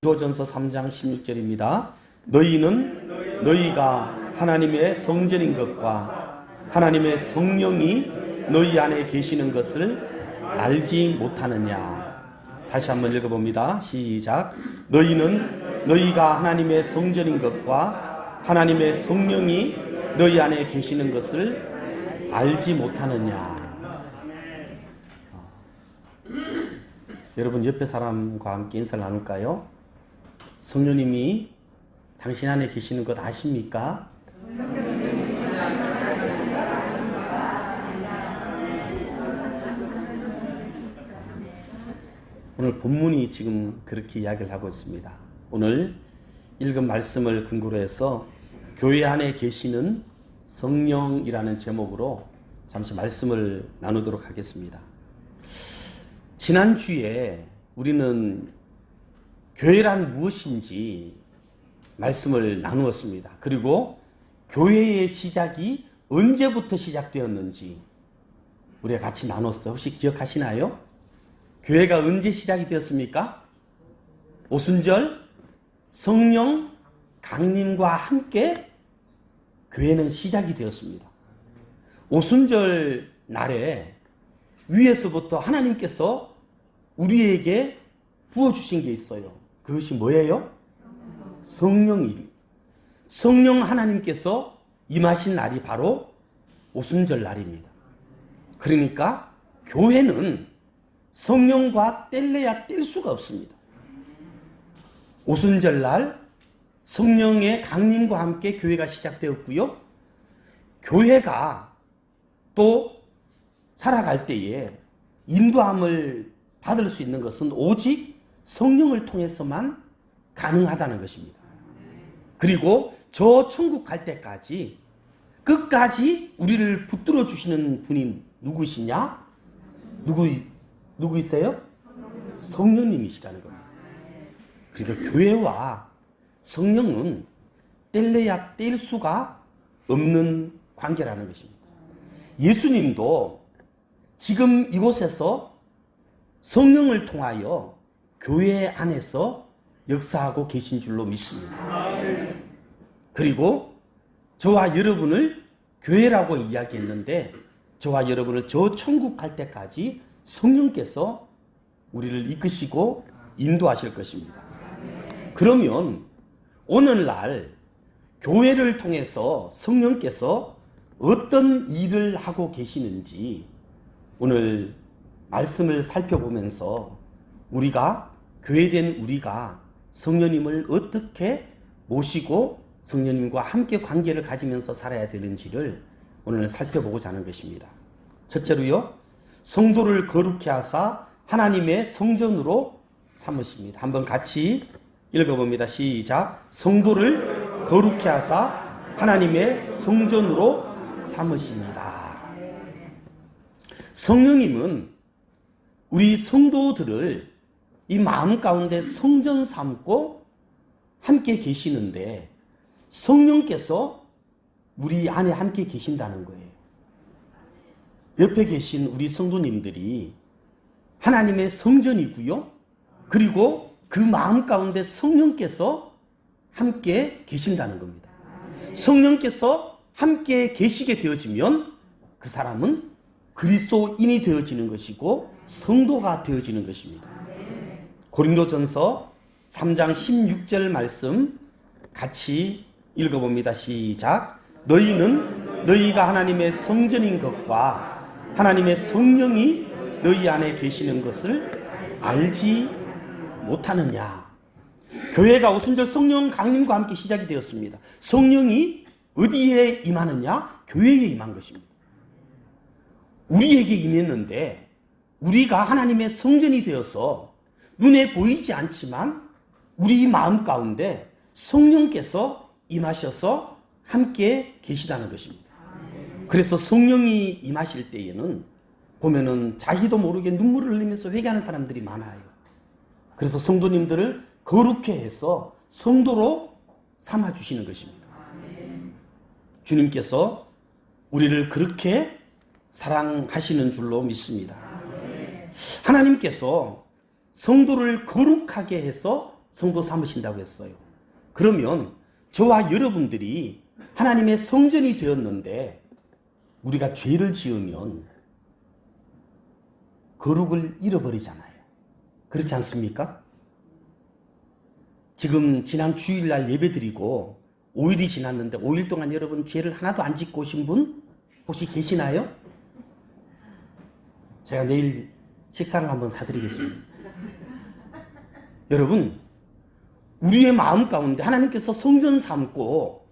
고린도전서 3장 16절입니다. 너희는 너희가 하나님의 성전인 것과 하나님의 성령이 너희 안에 계시는 것을 알지 못하느냐. 다시 한번 읽어봅니다. 시작. 너희는 너희가 하나님의 성전인 것과 하나님의 성령이 너희 안에 계시는 것을 알지 못하느냐. 여러분 옆에 사람과 함께 인사를 나눌까요? 성령님이 당신 안에 계시는 것 아십니까? 오늘 본문이 지금 그렇게 이야기를 하고 있습니다. 오늘 읽은 말씀을 근거로 해서 교회 안에 계시는 성령이라는 제목으로 잠시 말씀을 나누도록 하겠습니다. 지난주에 우리는 교회란 무엇인지 말씀을 나누었습니다. 그리고 교회의 시작이 언제부터 시작되었는지 우리가 같이 나눴어요. 혹시 기억하시나요? 교회가 언제 시작이 되었습니까? 오순절 성령 강림과 함께 교회는 시작이 되었습니다. 오순절 날에 위에서부터 하나님께서 우리에게 부어주신 게 있어요. 그것이 뭐예요? 성령이. 성령 하나님께서 임하신 날이 바로 오순절 날입니다. 그러니까 교회는 성령과 뗄래야 뗄 수가 없습니다. 오순절 날 성령의 강림과 함께 교회가 시작되었고요. 교회가 또 살아갈 때에 인도함을 받을 수 있는 것은 오직 성령을 통해서만 가능하다는 것입니다. 그리고 저 천국 갈 때까지 끝까지 우리를 붙들어 주시는 분이 누구시냐? 누구 누구이세요? 성령님이시라는 겁니다. 그러니까 교회와 성령은 뗄래야 뗄 수가 없는 관계라는 것입니다. 예수님도 지금 이곳에서 성령을 통하여 교회 안에서 역사하고 계신 줄로 믿습니다. 그리고 저와 여러분을 교회라고 이야기했는데 저와 여러분을 저 천국 갈 때까지 성령께서 우리를 이끄시고 인도하실 것입니다. 그러면 오늘날 교회를 통해서 성령께서 어떤 일을 하고 계시는지 오늘 말씀을 살펴보면서 우리가 교회된 우리가 성령님을 어떻게 모시고 성령님과 함께 관계를 가지면서 살아야 되는지를 오늘 살펴보고자 하는 것입니다. 첫째로요, 성도를 거룩히 하사 하나님의 성전으로 삼으십니다. 한번 같이 읽어봅니다. 시작. 성도를 거룩히 하사 하나님의 성전으로 삼으십니다. 성령님은 우리 성도들을 이 마음 가운데 성전 삼고 함께 계시는데 성령께서 우리 안에 함께 계신다는 거예요. 옆에 계신 우리 성도님들이 하나님의 성전이고요. 그리고 그 마음 가운데 성령께서 함께 계신다는 겁니다. 성령께서 함께 계시게 되어지면 그 사람은 그리스도인이 되어지는 것이고 성도가 되어지는 것입니다. 고린도전서 3장 16절 말씀 같이 읽어봅니다. 시작. 너희는 너희가 하나님의 성전인 것과 하나님의 성령이 너희 안에 계시는 것을 알지 못하느냐. 교회가 오순절 성령 강림과 함께 시작이 되었습니다. 성령이 어디에 임하느냐? 교회에 임한 것입니다. 우리에게 임했는데 우리가 하나님의 성전이 되어서 눈에 보이지 않지만 우리 마음 가운데 성령께서 임하셔서 함께 계시다는 것입니다. 그래서 성령이 임하실 때에는 보면은 자기도 모르게 눈물을 흘리면서 회개하는 사람들이 많아요. 그래서 성도님들을 거룩해 해서 성도로 삼아 주시는 것입니다. 주님께서 우리를 그렇게 사랑하시는 줄로 믿습니다. 하나님께서 성도를 거룩하게 해서 성도 삼으신다고 했어요. 그러면 저와 여러분들이 하나님의 성전이 되었는데 우리가 죄를 지으면 거룩을 잃어버리잖아요. 그렇지 않습니까? 지금 지난 주일날 예배 드리고 5일이 지났는데 5일 동안 여러분 죄를 하나도 안 짓고 오신 분 혹시 계시나요? 제가 내일 식사를 한번 사드리겠습니다. 여러분, 우리의 마음 가운데 하나님께서 성전 삼고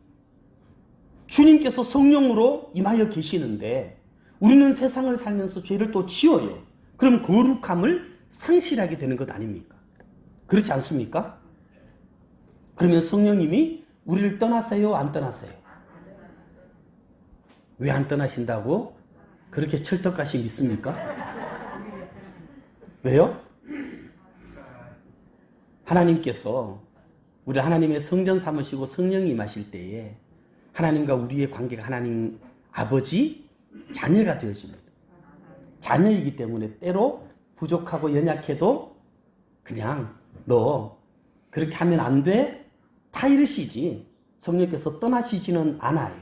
주님께서 성령으로 임하여 계시는데 우리는 세상을 살면서 죄를 또 지어요. 그럼 거룩함을 상실하게 되는 것 아닙니까? 그렇지 않습니까? 그러면 성령님이 우리를 떠나세요? 안 떠나세요? 왜 안 떠나신다고? 그렇게 철떡같이 믿습니까? 왜요? 하나님께서 우리 하나님의 성전 삼으시고 성령이 임하실 때에 하나님과 우리의 관계가 하나님 아버지 자녀가 되어집니다. 자녀이기 때문에 때로 부족하고 연약해도 그냥 너 그렇게 하면 안 돼. 다 이러시지. 성령께서 떠나시지는 않아요.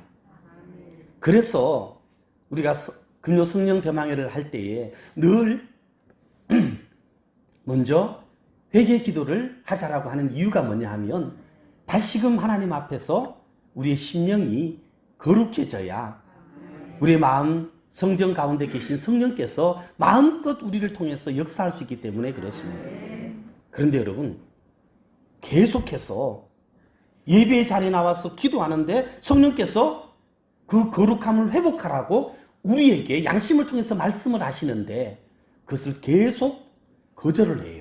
그래서 우리가 서- 금요 성령 대망회를 할 때에 늘 먼저 회개 기도를 하자라고 하는 이유가 뭐냐 하면 다시금 하나님 앞에서 우리의 심령이 거룩해져야 우리의 마음 성전 가운데 계신 성령께서 마음껏 우리를 통해서 역사할 수 있기 때문에 그렇습니다. 그런데 여러분 계속해서 예배의 자리에 나와서 기도하는데 성령께서 그 거룩함을 회복하라고 우리에게 양심을 통해서 말씀을 하시는데 그것을 계속 거절을 해요.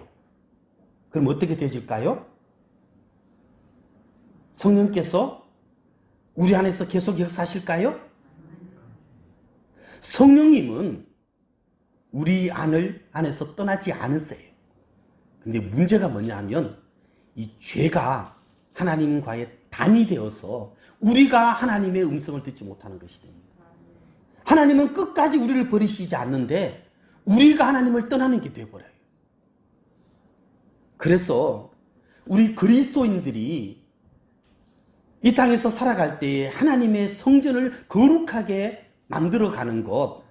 그럼 어떻게 되질까요? 성령께서 우리 안에서 계속 역사하실까요? 성령님은 우리 안을 안에서 떠나지 않으세요. 근데 문제가 뭐냐 하면 이 죄가 하나님과의 담이 되어서 우리가 하나님의 음성을 듣지 못하는 것이 됩니다. 하나님은 끝까지 우리를 버리시지 않는데 우리가 하나님을 떠나는 게 되어버려요. 그래서 우리 그리스도인들이 이 땅에서 살아갈 때에 하나님의 성전을 거룩하게 만들어 가는 것,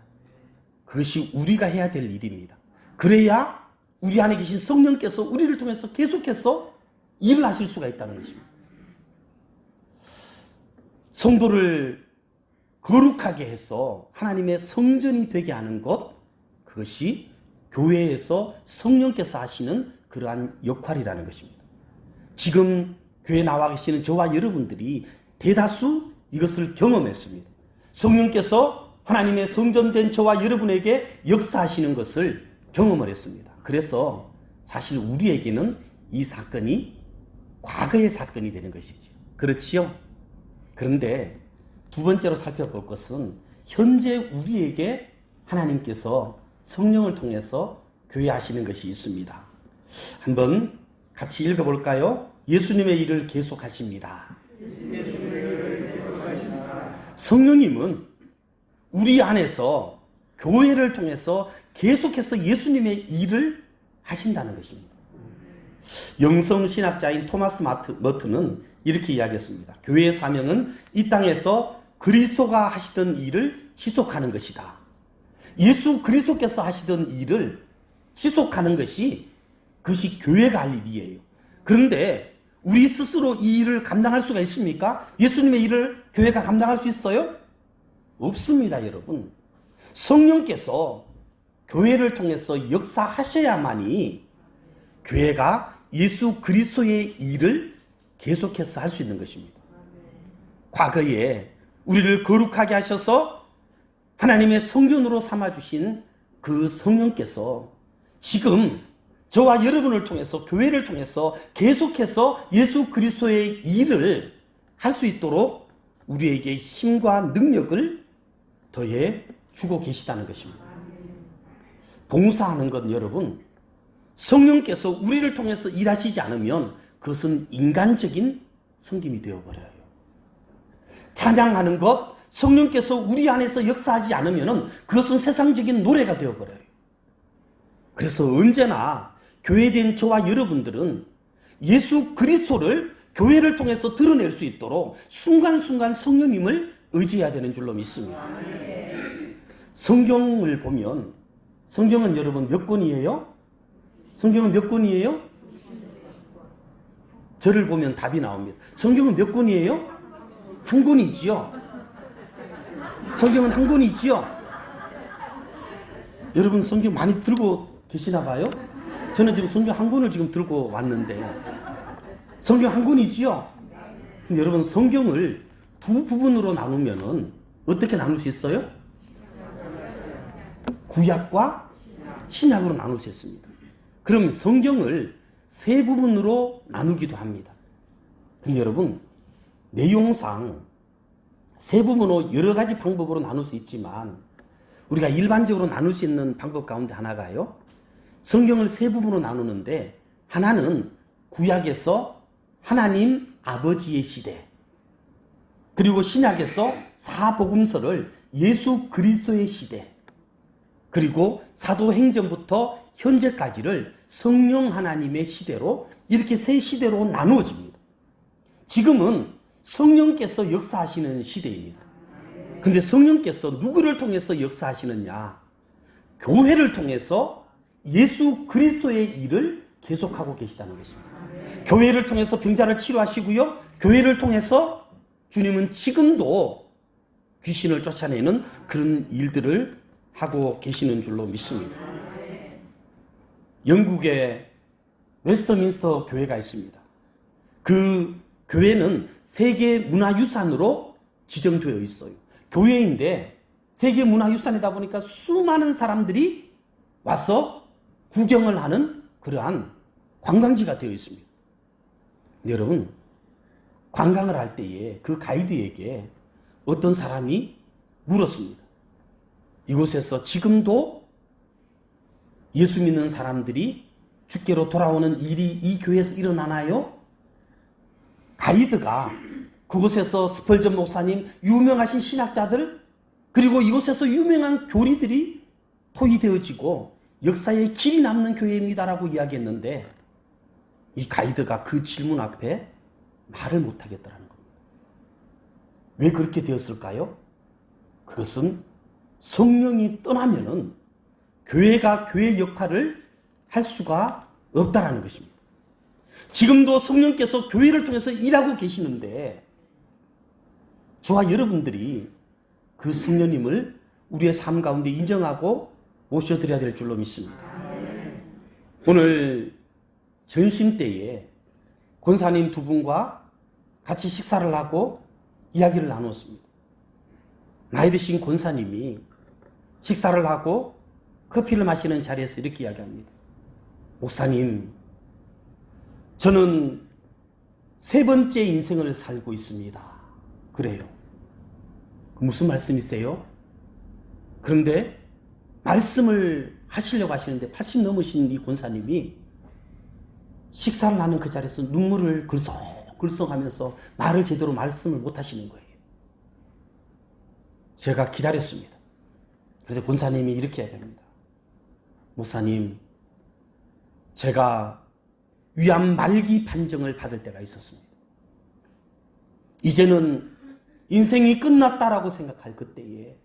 그것이 우리가 해야 될 일입니다. 그래야 우리 안에 계신 성령께서 우리를 통해서 계속해서 일을 하실 수가 있다는 것입니다. 성도를 거룩하게 해서 하나님의 성전이 되게 하는 것, 그것이 교회에서 성령께서 하시는 그러한 역할이라는 것입니다. 지금 교회 나와 계시는 저와 여러분들이 대다수 이것을 경험했습니다. 성령께서 하나님의 성전된 저와 여러분에게 역사하시는 것을 경험을 했습니다. 그래서 사실 우리에게는 이 사건이 과거의 사건이 되는 것이죠. 그렇지요? 그런데 두 번째로 살펴볼 것은 현재 우리에게 하나님께서 성령을 통해서 교회하시는 것이 있습니다. 한번 같이 읽어볼까요? 예수님의 일을 계속하십니다. 성령님은 우리 안에서 교회를 통해서 계속해서 예수님의 일을 하신다는 것입니다. 영성 신학자인 토마스 마트, 머트는 이렇게 이야기했습니다. 교회의 사명은 이 땅에서 그리스도가 하시던 일을 지속하는 것이다. 예수 그리스도께서 하시던 일을 지속하는 것이 그것이 교회가 할 일이에요. 그런데 우리 스스로 이 일을 감당할 수가 있습니까? 예수님의 일을 교회가 감당할 수 있어요? 없습니다, 여러분. 성령께서 교회를 통해서 역사하셔야만이 교회가 예수 그리스도의 일을 계속해서 할 수 있는 것입니다. 과거에 우리를 거룩하게 하셔서 하나님의 성전으로 삼아주신 그 성령께서 지금 저와 여러분을 통해서 교회를 통해서 계속해서 예수 그리스도의 일을 할 수 있도록 우리에게 힘과 능력을 더해 주고 계시다는 것입니다. 봉사하는 것 여러분 성령께서 우리를 통해서 일하시지 않으면 그것은 인간적인 섬김이 되어버려요. 찬양하는 것, 성령께서 우리 안에서 역사하지 않으면 그것은 세상적인 노래가 되어버려요. 그래서 언제나 교회된 저와 여러분들은 예수 그리스도를 교회를 통해서 드러낼 수 있도록 순간순간 성령님을 의지해야 되는 줄로 믿습니다. 성경을 보면 성경은 여러분 몇 권이에요? 성경은 몇 권이에요? 저를 보면 답이 나옵니다. 성경은 몇 권이에요? 한 권이지요. 성경은 한 권이지요. 여러분 성경 많이 들고 계시나 봐요? 저는 지금 성경 한 권을 지금 들고 왔는데 성경 한 권이지요. 근데 여러분 성경을 두 부분으로 나누면은 어떻게 나눌 수 있어요? 구약과 신약으로 나눌 수 있습니다. 그러면 성경을 세 부분으로 나누기도 합니다. 근데 여러분 내용상 세 부분으로 여러 가지 방법으로 나눌 수 있지만 우리가 일반적으로 나눌 수 있는 방법 가운데 하나가요. 성경을 세 부분으로 나누는데 하나는 구약에서 하나님 아버지의 시대 그리고 신약에서 사복음서를 예수 그리스도의 시대 그리고 사도행전부터 현재까지를 성령 하나님의 시대로 이렇게 세 시대로 나누어집니다. 지금은 성령께서 역사하시는 시대입니다. 근데 성령께서 누구를 통해서 역사하시느냐? 교회를 통해서 예수 그리스도의 일을 계속하고 계시다는 것입니다. 교회를 통해서 병자를 치료하시고요. 교회를 통해서 주님은 지금도 귀신을 쫓아내는 그런 일들을 하고 계시는 줄로 믿습니다. 영국에 웨스터민스터 교회가 있습니다. 그 교회는 세계 문화유산으로 지정되어 있어요. 교회인데 세계 문화유산이다 보니까 수많은 사람들이 와서 구경을 하는 그러한 관광지가 되어 있습니다. 여러분, 관광을 할 때에 그 가이드에게 어떤 사람이 물었습니다. 이곳에서 지금도 예수 믿는 사람들이 주께로 돌아오는 일이 이 교회에서 일어나나요? 가이드가 그곳에서 스펄전 목사님, 유명하신 신학자들, 그리고 이곳에서 유명한 교리들이 토의되어지고 역사에 길이 남는 교회입니다라고 이야기했는데 이 가이드가 그 질문 앞에 말을 못하겠다라는 겁니다. 왜 그렇게 되었을까요? 그것은 성령이 떠나면은 교회가 교회 역할을 할 수가 없다라는 것입니다. 지금도 성령께서 교회를 통해서 일하고 계시는데 저와 여러분들이 그 성령님을 우리의 삶 가운데 인정하고 모셔드려야 될 줄로 믿습니다. 오늘 전심 때에 권사님 두 분과 같이 식사를 하고 이야기를 나눴습니다. 나이 드신 권사님이 식사를 하고 커피를 마시는 자리에서 이렇게 이야기합니다. 목사님, 저는 세 번째 인생을 살고 있습니다. 그래요. 무슨 말씀이세요? 그런데 말씀을 하시려고 하시는데 80 넘으신 이 권사님이 식사를 하는 그 자리에서 눈물을 글썽글썽하면서 말을 제대로 말씀을 못 하시는 거예요. 제가 기다렸습니다. 그런데 권사님이 이렇게 이야기합니다. 목사님, 제가 위암 말기 판정을 받을 때가 있었습니다. 이제는 인생이 끝났다라고 생각할 그때에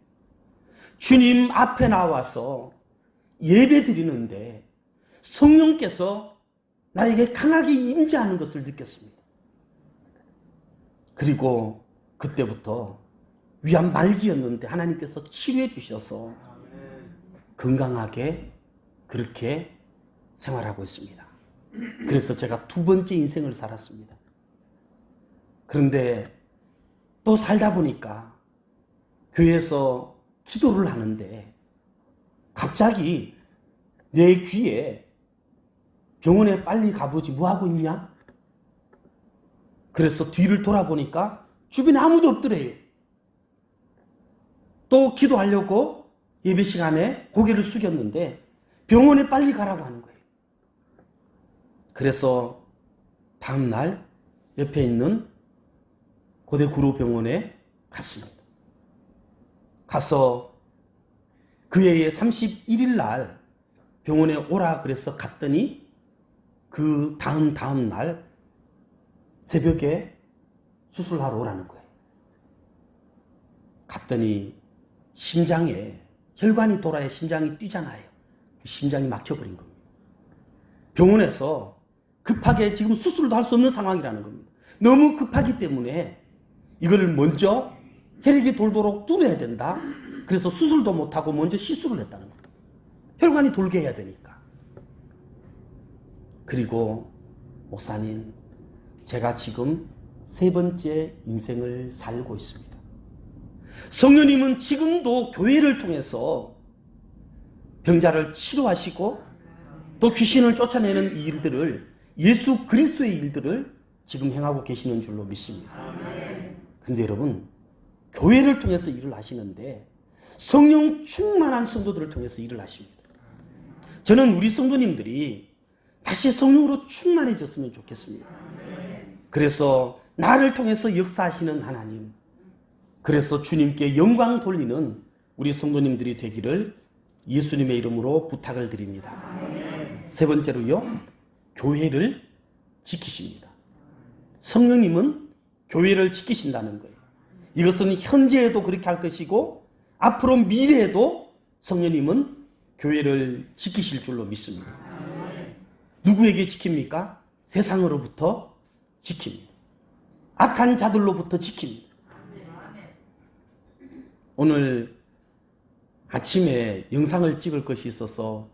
주님 앞에 나와서 예배 드리는데 성령께서 나에게 강하게 임재하는 것을 느꼈습니다. 그리고 그때부터 위암 말기였는데 하나님께서 치료해 주셔서 건강하게 그렇게 생활하고 있습니다. 그래서 제가 두 번째 인생을 살았습니다. 그런데 또 살다 보니까 교회에서 기도를 하는데 갑자기 내 귀에 병원에 빨리 가보지 뭐 하고 있냐? 그래서 뒤를 돌아보니까 주변에 아무도 없더래요. 또 기도하려고 예배 시간에 고개를 숙였는데 병원에 빨리 가라고 하는 거예요. 그래서 다음날 옆에 있는 고대 구로병원에 갔습니다. 가서 그 해의 31일 날 병원에 오라 그래서 갔더니 그 다음 다음 날 새벽에 수술하러 오라는 거예요. 갔더니 심장에 혈관이 돌아야 심장이 뛰잖아요. 심장이 막혀버린 겁니다. 병원에서 급하게 지금 수술도 할 수 없는 상황이라는 겁니다. 너무 급하기 때문에 이거를 먼저 혈액이 돌도록 뚫어야 된다. 그래서 수술도 못하고 먼저 시술을 했다는 겁니다. 혈관이 돌게 해야 되니까. 그리고 목사님, 제가 지금 세 번째 인생을 살고 있습니다. 성령님은 지금도 교회를 통해서 병자를 치료하시고 또 귀신을 쫓아내는 이 일들을 예수 그리스도의 일들을 지금 행하고 계시는 줄로 믿습니다. 근데 여러분, 교회를 통해서 일을 하시는데 성령 충만한 성도들을 통해서 일을 하십니다. 저는 우리 성도님들이 다시 성령으로 충만해졌으면 좋겠습니다. 그래서 나를 통해서 역사하시는 하나님, 그래서 주님께 영광 돌리는 우리 성도님들이 되기를 예수님의 이름으로 부탁을 드립니다. 세 번째로요, 교회를 지키십니다. 성령님은 교회를 지키신다는 거예요. 이것은 현재에도 그렇게 할 것이고 앞으로 미래에도 성령님은 교회를 지키실 줄로 믿습니다. 누구에게 지킵니까? 세상으로부터 지킵니다. 악한 자들로부터 지킵니다. 오늘 아침에 영상을 찍을 것이 있어서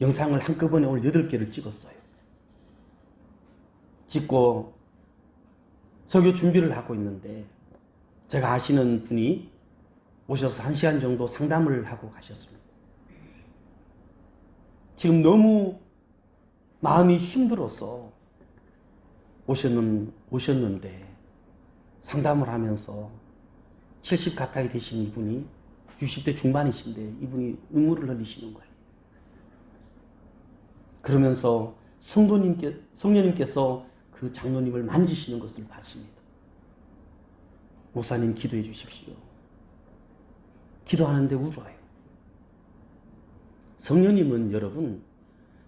영상을 한꺼번에 오늘 8개를 찍었어요. 찍고 설교 준비를 하고 있는데 제가 아시는 분이 오셔서 한 시간 정도 상담을 하고 가셨습니다. 지금 너무 마음이 힘들어서 오셨는, 오셨는데 상담을 하면서 70 가까이 되신 이분이 60대 중반이신데 이분이 눈물을 흘리시는 거예요. 그러면서 성도님께, 성령님께서 그 장로님을 만지시는 것을 봤습니다. 목사님 기도해 주십시오. 기도하는데 울어요. 성령님은 여러분,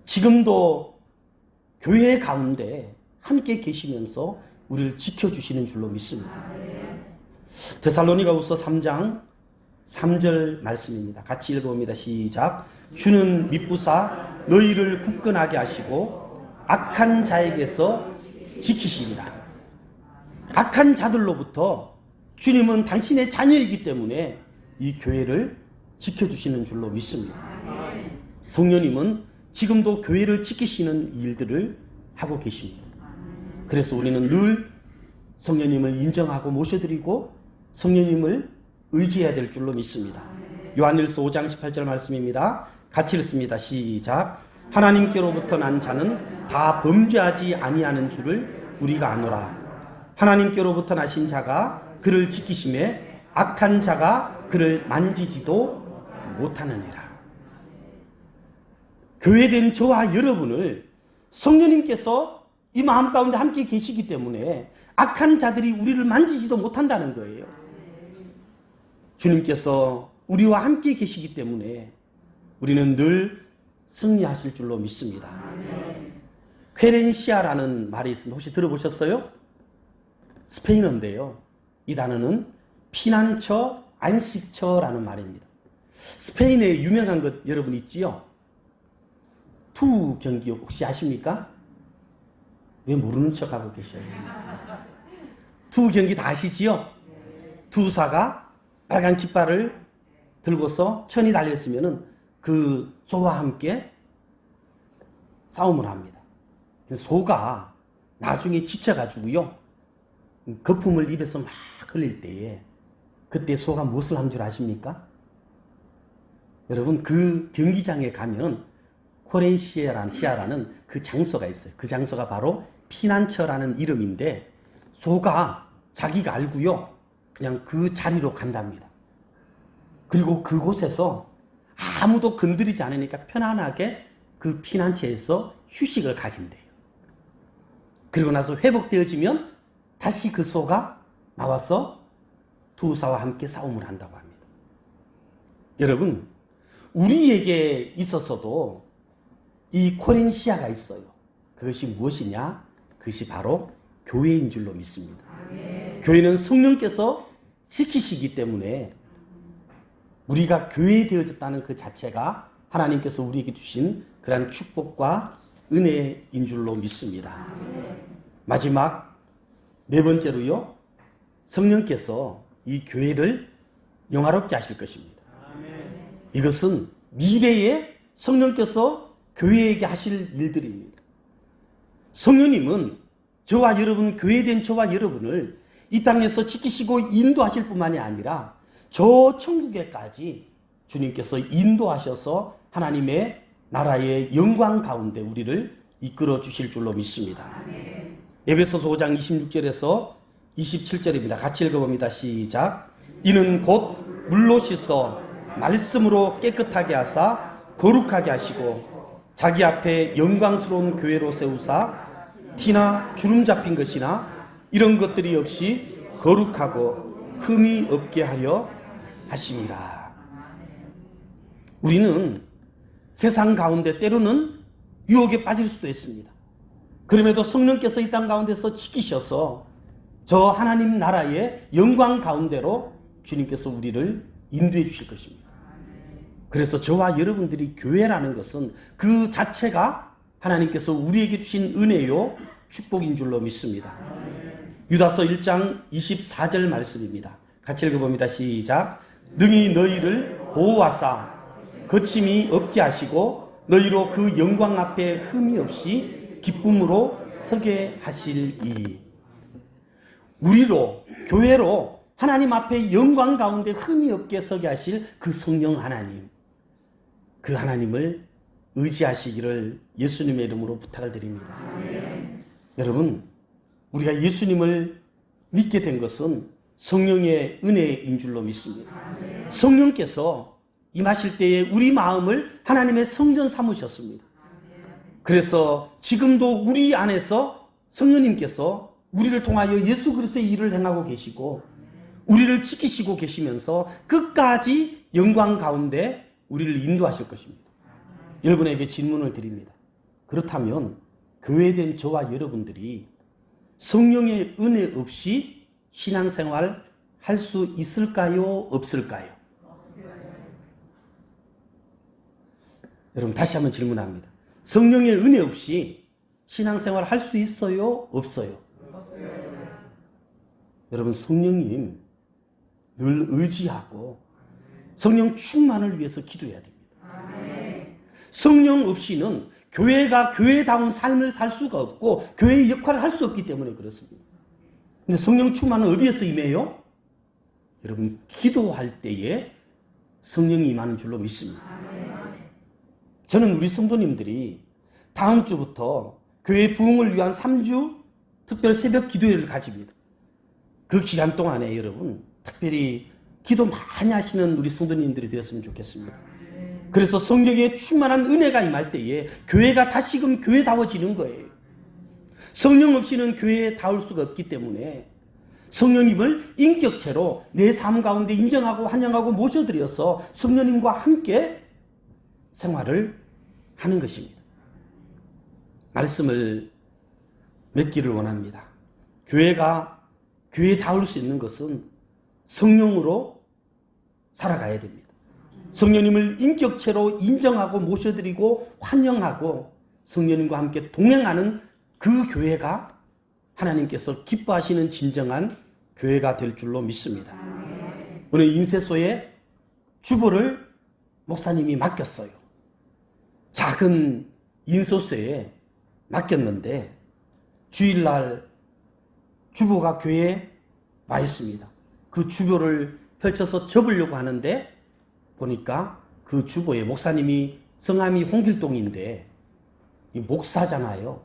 지금도 교회 가운데 함께 계시면서 우리를 지켜주시는 줄로 믿습니다. 데살로니가 우서 3장 3절 말씀입니다. 같이 읽어봅니다. 시작. 주는 미부사 너희를 굳건하게 하시고 악한 자에게서 지키시리라. 악한 자들로부터 주님은 당신의 자녀이기 때문에 이 교회를 지켜주시는 줄로 믿습니다. 성령님은 지금도 교회를 지키시는 일들을 하고 계십니다. 그래서 우리는 늘 성령님을 인정하고 모셔드리고 성령님을 의지해야 될 줄로 믿습니다. 요한일서 5장 18절 말씀입니다. 같이 읽습니다. 시작. 하나님께로부터 난 자는 다 범죄하지 아니하는 줄을 우리가 아노라. 하나님께로부터 나신 자가 그를 지키심에 악한 자가 그를 만지지도 못하느니라. 교회된 저와 여러분을 성령님께서 이 마음 가운데 함께 계시기 때문에 악한 자들이 우리를 만지지도 못한다는 거예요. 주님께서 우리와 함께 계시기 때문에 우리는 늘 승리하실 줄로 믿습니다. 쾌렌시아라는 말이 있습니다. 혹시 들어보셨어요? 스페인어인데요. 이 단어는 피난처, 안식처라는 말입니다. 스페인에 유명한 것 여러분 있지요? 투 경기 혹시 아십니까? 왜 모르는 척하고 계셔요? 투 경기 다 아시지요? 두사가 빨간 깃발을 들고서 천이 달렸으면은 그 소와 함께 싸움을 합니다. 소가 나중에 지쳐가지고요. 거품을 입에서 막 흘릴 때에 그때 소가 무엇을 한 줄 아십니까? 여러분 그 경기장에 가면 코렌시아라는 시아라는 그 장소가 있어요. 그 장소가 바로 피난처라는 이름인데 소가 자기가 알고요. 그냥 그 자리로 간답니다. 그리고 그곳에서 아무도 건드리지 않으니까 편안하게 그 피난처에서 휴식을 가진대요. 그리고 나서 회복되어지면 다시 그 소가 나와서 두 사와 함께 싸움을 한다고 합니다. 여러분, 우리에게 있어서도 이 코렌시아가 있어요. 그것이 무엇이냐? 그것이 바로 교회인 줄로 믿습니다. 교회는 성령께서 지키시기 때문에 우리가 교회 되어졌다는 그 자체가 하나님께서 우리에게 주신 그러한 축복과 은혜인 줄로 믿습니다. 마지막 네 번째로요. 성령께서 이 교회를 영화롭게 하실 것입니다. 이것은 미래에 성령께서 교회에게 하실 일들입니다. 성령님은 저와 여러분, 교회된 저와 여러분을 이 땅에서 지키시고 인도하실 뿐만이 아니라 저 천국에까지 주님께서 인도하셔서 하나님의 나라의 영광 가운데 우리를 이끌어 주실 줄로 믿습니다. 에베소서 5장 26절에서 27절입니다. 같이 읽어봅니다. 시작. 이는 곧 물로 씻어 말씀으로 깨끗하게 하사 거룩하게 하시고 자기 앞에 영광스러운 교회로 세우사 티나 주름 잡힌 것이나 이런 것들이 없이 거룩하고 흠이 없게 하려 하심이라. 우리는 세상 가운데 때로는 유혹에 빠질 수도 있습니다. 그럼에도 성령께서 이 땅 가운데서 지키셔서 저 하나님 나라의 영광 가운데로 주님께서 우리를 인도해 주실 것입니다. 그래서 저와 여러분들이 교회라는 것은 그 자체가 하나님께서 우리에게 주신 은혜요 축복인 줄로 믿습니다. 유다서 1장 24절 말씀입니다. 같이 읽어봅니다. 시작. 능히 너희를 보호하사 거침이 없게 하시고 너희로 그 영광 앞에 흠이 없이 기쁨으로 서게 하실이. 우리로 교회로 하나님 앞에 영광 가운데 흠이 없게 서게 하실 그 성령 하나님. 그 하나님을 의지하시기를 예수님의 이름으로 부탁을 드립니다. 여러분, 우리가 예수님을 믿게 된 것은 성령의 은혜인 줄로 믿습니다. 성령께서 임하실 때에 우리 마음을 하나님의 성전 삼으셨습니다. 그래서 지금도 우리 안에서 성령님께서 우리를 통하여 예수 그리스도의 일을 행하고 계시고 우리를 지키시고 계시면서 끝까지 영광 가운데 우리를 인도하실 것입니다. 여러분에게 질문을 드립니다. 그렇다면 교회된 저와 여러분들이 성령의 은혜 없이 신앙생활 할 수 있을까요? 없을까요? 여러분 다시 한번 질문합니다. 성령의 은혜 없이 신앙생활 할 수 있어요? 없어요? 여러분 성령님 늘 의지하고 성령 충만을 위해서 기도해야 됩니다. 성령 없이는 교회가 교회다운 삶을 살 수가 없고 교회의 역할을 할 수 없기 때문에 그렇습니다. 근데 성령 충만은 어디에서 임해요? 여러분 기도할 때에 성령이 임하는 줄로 믿습니다. 저는 우리 성도님들이 다음 주부터 교회 부흥을 위한 3주 특별 새벽 기도회를 가집니다. 그 기간 동안에 여러분 특별히 기도 많이 하시는 우리 성도님들이 되었으면 좋겠습니다. 그래서 성령의 충만한 은혜가 임할 때에 교회가 다시금 교회다워지는 거예요. 성령 없이는 교회에 닿을 수가 없기 때문에 성령님을 인격체로 내 삶 가운데 인정하고 환영하고 모셔드려서 성령님과 함께 생활을 하는 것입니다. 말씀을 맺기를 원합니다. 교회가 교회에 닿을 수 있는 것은 성령으로 살아가야 됩니다. 성령님을 인격체로 인정하고 모셔드리고 환영하고 성령님과 함께 동행하는 그 교회가 하나님께서 기뻐하시는 진정한 교회가 될 줄로 믿습니다. 오늘 인쇄소에 주보를 목사님이 맡겼어요. 작은 인소소에 맡겼는데 주일날 주보가 교회에 와 있습니다. 그 주보를 펼쳐서 접으려고 하는데 보니까 그 주보에 목사님이 성함이 홍길동인데 이 목사잖아요.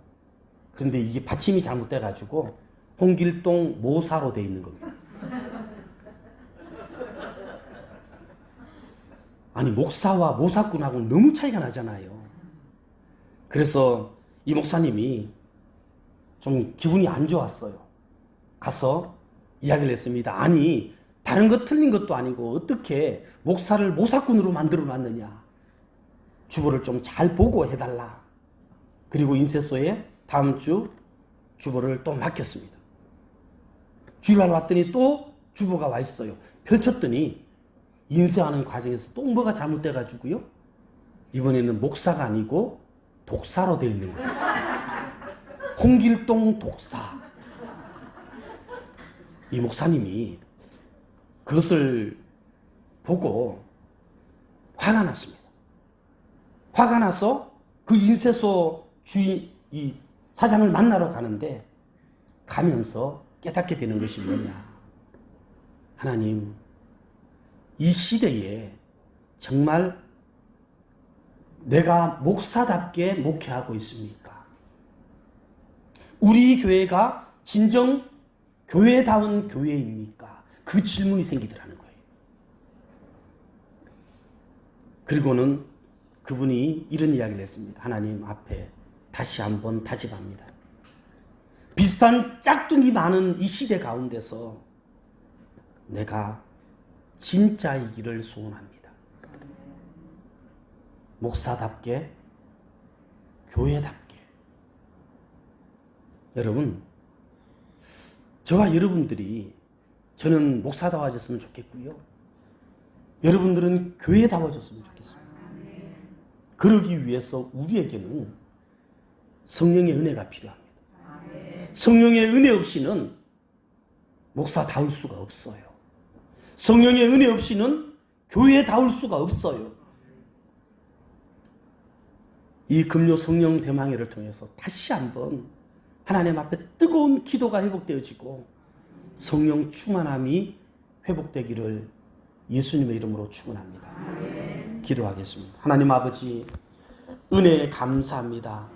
그런데 이게 받침이 잘못돼 가지고 홍길동 모사로 돼 있는 겁니다. 아니 목사와 모사꾼하고 너무 차이가 나잖아요. 그래서 이 목사님이 좀 기분이 안 좋았어요. 가서 이야기를 했습니다. 아니 다른 거 틀린 것도 아니고 어떻게 목사를 모사꾼으로 만들어 놨느냐. 주보를 좀 잘 보고 해달라. 그리고 인쇄소에 다음 주 주보를 또 맡겼습니다. 주일날 왔더니 또 주보가 와 있어요. 펼쳤더니 인쇄하는 과정에서 또 뭐가 잘못돼가지고요. 이번에는 목사가 아니고 독사로 되어 있는 거예요. 홍길동 독사. 이 목사님이 그것을 보고 화가 났습니다. 화가 나서 그 인쇄소 주인, 이 사장을 만나러 가는데 가면서 깨닫게 되는 것이 뭐냐. 하나님, 이 시대에 정말 내가 목사답게 목회하고 있습니까? 우리 교회가 진정 교회다운 교회입니까? 그 질문이 생기더라는 거예요. 그리고는 그분이 이런 이야기를 했습니다. 하나님 앞에 다시 한번 다짐합니다. 비슷한 짝퉁이 많은 이 시대 가운데서 내가 진짜이기를 소원합니다. 목사답게, 교회답게. 여러분, 저와 여러분들이 저는 목사다워졌으면 좋겠고요. 여러분들은 교회다워졌으면 좋겠습니다. 그러기 위해서 우리에게는 성령의 은혜가 필요합니다. 성령의 은혜 없이는 목사다울 수가 없어요. 성령의 은혜 없이는 교회다울 수가 없어요. 이 금요 성령 대망회를 통해서 다시 한번 하나님 앞에 뜨거운 기도가 회복되어지고 성령 충만함이 회복되기를 예수님의 이름으로 축원합니다. 기도하겠습니다. 하나님 아버지 은혜 감사합니다.